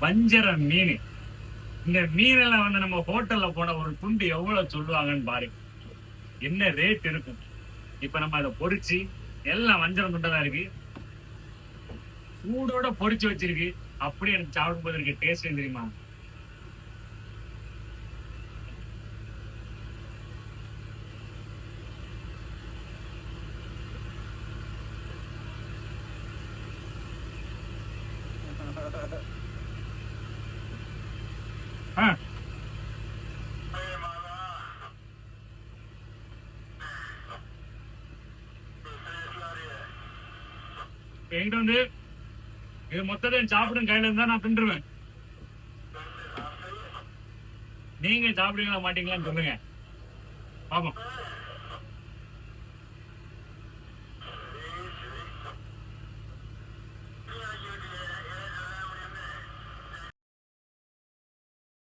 வஞ்சர மீன். இந்த மீனெல்லாம் வந்து நம்ம ஹோட்டல்ல போன ஒரு துண்டு எவ்வளவு சொல்லுவாங்கன்னு பாரு. என்ன ரேட் இருக்கும்? இப்ப நம்ம அதை பொறிச்சு எல்லாம் வஞ்சரம் துண்டா இருக்கு. சூடோட பொரிச்சு வச்சிருக்கு. அப்படியே எனக்கு சாப்பிடும்போது இருக்கு டேஸ்ட் தெரியுமா? ஆ என்கிட்ட வந்து இது மொத்தத்தையும் சாப்பிடும் கையில இருந்தா நான் தின்றுவேன். நீங்க சாப்பிடுவீங்களா மாட்டீங்களான்னு சொல்லுங்க. பாப்போம்.